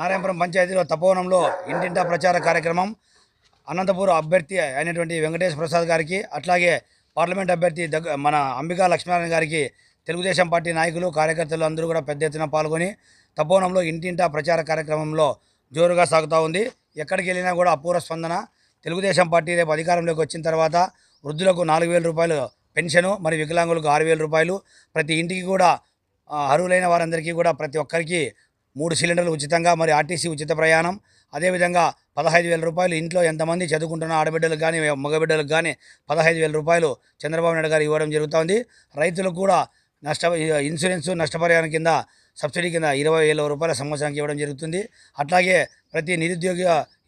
నారాయణపురం పంచాయతీలో తపోవనంలో ఇంటింటా ప్రచార కార్యక్రమం అనంతపురం అభ్యర్థి అయినటువంటి వెంకటేష్ ప్రసాద్ గారికి అట్లాగే పార్లమెంట్ అభ్యర్థి దగ్గ మన అంబికా లక్ష్మీనారాయణ గారికి తెలుగుదేశం పార్టీ నాయకులు కార్యకర్తలు అందరూ కూడా పెద్ద ఎత్తున పాల్గొని తపోవనంలో ఇంటింటా ప్రచార కార్యక్రమంలో జోరుగా సాగుతూ ఉంది. ఎక్కడికి వెళ్ళినా కూడా అపూర్వ స్పందన. తెలుగుదేశం పార్టీ రేపు అధికారంలోకి వచ్చిన తర్వాత వృద్ధులకు నాలుగు వేల రూపాయలు పెన్షను మరి వికలాంగులకు ఆరు వేల రూపాయలు. ప్రతి ఇంటికి కూడా అర్హులైన వారందరికీ కూడా ప్రతి ఒక్కరికి మూడు సిలిండర్లు ఉచితంగా మరి ఆర్టీసీ ఉచిత ప్రయాణం. అదేవిధంగా పదహైదు వేల రూపాయలు ఇంట్లో ఎంతమంది చదువుకుంటున్న ఆడబిడ్డలకు కానీ మగబిడ్డలకు కానీ పదహైదు వేల రూపాయలు చంద్రబాబు నాయుడు గారు ఇవ్వడం జరుగుతుంది. రైతులకు కూడా నష్ట ఇన్సూరెన్స్ నష్టపరిహారం కింద సబ్సిడీ కింద ఇరవై వేల రూపాయల సంవత్సరానికి ఇవ్వడం జరుగుతుంది. అట్లాగే ప్రతి నిరుద్యోగ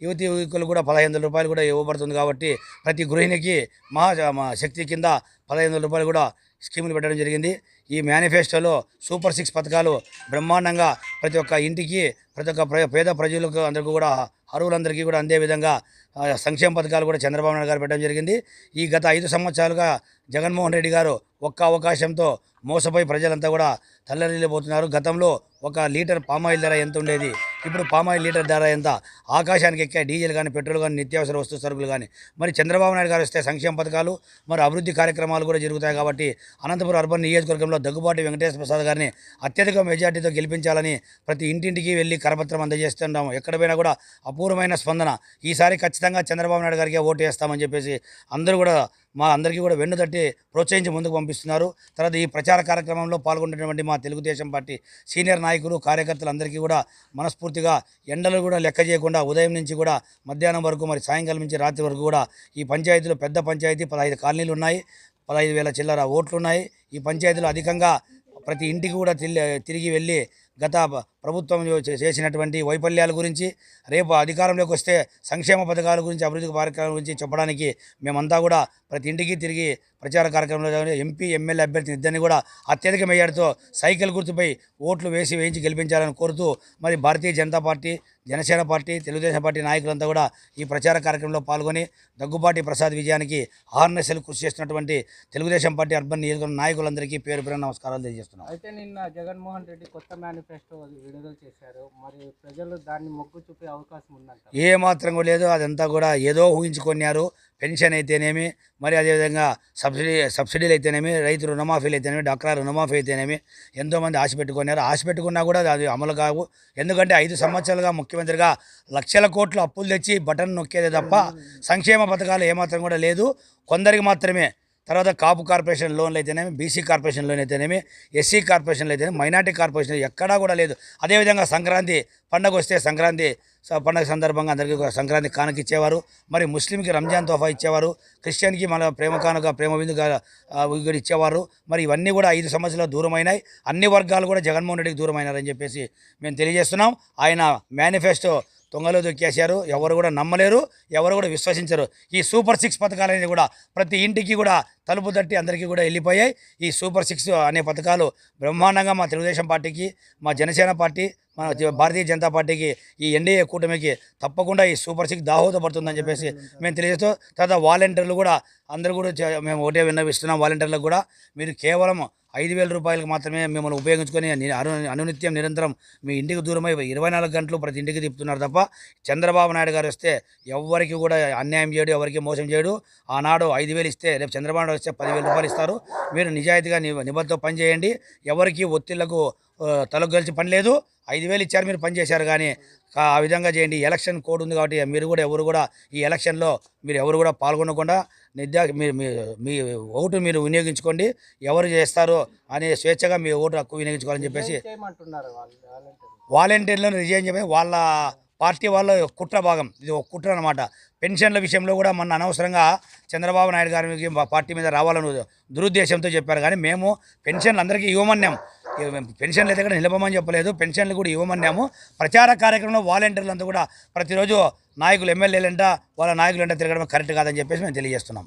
యువతి యువకులు కూడా పదహైదు వందల రూపాయలు కూడా ఇవ్వబడుతుంది కాబట్టి ప్రతి గృహిణికి మహా మా శక్తి కింద పదహైదు వందల రూపాయలు కూడా స్కీములు పెట్టడం జరిగింది. ఈ మేనిఫెస్టోలో సూపర్ సిక్స్ పథకాలు బ్రహ్మాండంగా ప్రతి ఒక్క ఇంటికి ప్రతి ఒక్క ప్ర- పేద ప్రజలకు అందరికీ కూడా అరువులందరికీ కూడా అందే విధంగా సంక్షేమ పథకాలు కూడా చంద్రబాబు నాయుడు గారు పెట్టడం జరిగింది. ఈ గత ఐదు సంవత్సరాలుగా జగన్మోహన్ రెడ్డి గారు ఒక్క అవకాశంతో మోసపోయి ప్రజలంతా కూడా తల్లరిల్లిపోతున్నారు గతంలో ఒక లీటర్ పామాయిల్ ధర ఎంత ఉండేది? ఇప్పుడు పామాయిల్ లీటర్ ధర ఎంత? ఆకాశానికి ఎక్కే డీజిల్ కానీ పెట్రోల్ కానీ నిత్యావసర వస్తు సరుకులు కానీ మరి చంద్రబాబు నాయుడు గారు వస్తే సంక్షేమ పథకాలు మరి అభివృద్ధి కార్యక్రమాలు కూడా జరుగుతాయి కాబట్టి అనంతపురం అర్బన్ నియోజకవర్గంలో దగ్గుబాటి వెంకటేశ్వర ప్రసాద్ గారిని అత్యధిక మెజార్టీతో గెలిపించాలని ప్రతి ఇంటింటికి వెళ్ళి కరపత్రం అందజేస్తున్నాము ఎక్కడ పోయినా కూడా అపూర్వమైన స్పందన. ఈసారి ఖచ్చితంగా చంద్రబాబు నాయుడు గారికి ఓటు వేస్తామని చెప్పేసి అందరూ కూడా మా అందరికీ కూడా వెన్ను తట్టి ప్రోత్సహించి ముందుకు పంపిస్తున్నారు. తర్వాత ఈ ప్రచార కార్యక్రమంలో పాల్గొన్నటువంటి మా తెలుగుదేశం పార్టీ సీనియర్ నాయకులు కార్యకర్తలు అందరికీ కూడా మనస్ఫూర్తిగా ఎండలు కూడా లెక్క చేయకుండా ఉదయం నుంచి కూడా మధ్యాహ్నం వరకు మరి సాయంకాలం నుంచి రాత్రి వరకు కూడా ఈ పంచాయతీలో పెద్ద పంచాయతీ పదహైదు కాలనీలు ఉన్నాయి. పదహైదు వేల చిల్లర ఓట్లు ఉన్నాయి. ఈ పంచాయతీలో అధికంగా ప్రతి ఇంటికి కూడా తిరిగి వెళ్ళి గత ప్రభుత్వం చేసినటువంటి వైఫల్యాల గురించి రేపు అధికారంలోకి వస్తే సంక్షేమ పథకాల గురించి అభివృద్ధి కార్యక్రమాల గురించి చెప్పడానికి మేమంతా కూడా ప్రతి ఇంటికి తిరిగి ప్రచార కార్యక్రమంలో ఎంపీ ఎమ్మెల్యే అభ్యర్థి ఇద్దరిని కూడా అత్యధిక మేయడంతో సైకిల్ గుర్తుపై ఓట్లు వేసి వేయించి గెలిపించాలని కోరుతూ మరి Bharatiya Janata Party Janasena Party Telugu Desam Party నాయకులంతా కూడా ఈ ప్రచార కార్యక్రమంలో పాల్గొని దగ్గుబాటి ప్రసాద్ విజయానికి ఆర్నెస్ఎల్ కృషి చేస్తున్నటువంటి తెలుగుదేశం పార్టీ అర్బన్ నియోజకవర్గ నాయకులందరికీ పేరు పేరు నమస్కారాలు తెలియజేస్తున్నాం. అయితే నిన్న జగన్మోహన్ రెడ్డి కొత్త మేనిఫెస్టో విడుదల చేశారు. మరి ప్రజలు దాన్ని మొగ్గు చూపే అవకాశం ఉందంట ఏ మాత్రం కూడా లేదు. అదంతా కూడా ఏదో ఊహించుకొన్నారు పెన్షన్ అయితేనేమి మరి అదేవిధంగా సబ్సిడీ సబ్సిడీలు అయితేనేమి రైతు రుణమాఫీలు అయితేనేమి డాక్రా రుణమాఫీ అయితేనేమి ఎంతోమంది ఆశ పెట్టుకున్నారు. ఆశ పెట్టుకున్నా కూడా అది అమలు కావు. ఎందుకంటే ఐదు సంవత్సరాలుగా ముఖ్యమంత్రిగా లక్షల కోట్లు అప్పులు తెచ్చి బటన్ నొక్కేదే తప్ప సంక్షేమ పథకాలు ఏమాత్రం కూడా లేదు. కొందరికి మాత్రమే. తర్వాత కాపు కార్పొరేషన్ లోన్లు అయితేనేమి బీసీ కార్పొరేషన్ లోన్ అయితేనేమి ఎస్సీ కార్పొరేషన్లు అయితేనేమి మైనార్టీ కార్పొరేషన్ ఎక్కడా కూడా లేదు. అదేవిధంగా సంక్రాంతి పండగ వస్తే సంక్రాంతి స- పండగ సందర్భంగా అందరికీ సంక్రాంతి కానుక ఇచ్చేవారు. మరి ముస్లింకి రంజాన్ తోఫా ఇచ్చేవారు. క్రిస్టియన్కి మన ప్రేమ కానుక ప్రేమ విందుగా ఇచ్చేవారు. మరి ఇవన్నీ కూడా ఐదు సంవత్సరాలు దూరమైనాయి. అన్ని వర్గాలు కూడా జగన్మోహన్ రెడ్డికి దూరమైనారని చెప్పేసి మేము తెలియజేస్తున్నాం. ఆయన మేనిఫెస్టో తొంగలో దొక్కేశారు. ఎవరు కూడా నమ్మలేరు. ఎవరు కూడా విశ్వసించరు. ఈ సూపర్ సిక్స్ పథకాలు అనేది కూడా ప్రతి ఇంటికి కూడా తలుపు తట్టి అందరికీ కూడా వెళ్ళిపోయాయి. ఈ సూపర్ సిక్స్ అనే పథకాలు బ్రహ్మాండంగా మా తెలుగుదేశం పార్టీకి మా జనసేన పార్టీ మన భారతీయ జనతా పార్టీకి ఈ ఎన్డీఏ కూటమికి తప్పకుండా ఈ సూపర్ సిక్స్ దాహోదపడుతుందని చెప్పేసి మేము తెలియజేస్తూ తర్వాత వాలంటీర్లు కూడా అందరూ కూడా చే- మేము ఒకటే విన్నవిస్తున్నాం. వాలంటీర్లకు కూడా మీరు కేవలం ఐదు వేల రూపాయలకు మాత్రమే మిమ్మల్ని ఉపయోగించుకొని అను అనునిత్యం నిరంతరం మీ ఇంటికి దూరమై ఇరవై నాలుగు గంటలు ప్రతి ఇంటికి తిప్పుతున్నారు తప్ప చంద్రబాబు నాయుడు గారు వస్తే ఎవరికి కూడా అన్యాయం చేయడు ఎవరికి మోసం చేయడు. ఆనాడు ఐదు వేలు ఇస్తే రేపు చంద్రబాబు నాయుడు వస్తే పదివేల రూపాయలు ఇస్తారు. మీరు నిజాయితీగా ని- పనిచేయండి పని చేయండి. ఎవరికి ఒత్తిళ్ళకు ఆ, తలగలిసి పని లేదు. ఐదు వేలు ఇచ్చారు మీరు పని చేశారు కానీ ఆ విధంగా చేయండి. ఎలక్షన్ కోడ్ ఉంది కాబట్టి మీరు కూడా ఎవరు కూడా ఈ ఎలక్షన్లో మీరు ఎవరు కూడా పాల్గొనకుండా నిర్దా మీరు మీ ఓటు మీరు వినియోగించుకోండి. ఎవరు చేస్తారో అనే స్వేచ్ఛగా మీ ఓటు హక్కు వినియోగించుకోవాలని చెప్పేసి వాలంటీర్లను రిజైన్ చెప్పి వాళ్ళ పార్టీ వాళ్ళ కుట్ర భాగం. ఇది ఒక కుట్ర అనమాట పెన్షన్ల విషయంలో కూడా మొన్న అనవసరంగా చంద్రబాబు నాయుడు గారికి మా పార్టీ మీద రావాలని దురుద్దేశంతో చెప్పారు. కానీ మేము పెన్షన్లు అందరికీ ఇవ్వమన్నాం. ఇవ్వ- పెన్షన్లు అయితే కూడా నిలబమని చెప్పలేదు. పెన్షన్లు కూడా ఇవ్వమన్నాము. ప్రచార కార్యక్రమంలో వాలంటీర్లు అంతా కూడా ప్రతిరోజు నాయకులు ఎమ్మెల్యేలంట వాళ్ళ నాయకులంట తిరగడం కరెక్ట్ కాదని చెప్పేసి మేము తెలియజేస్తున్నాం.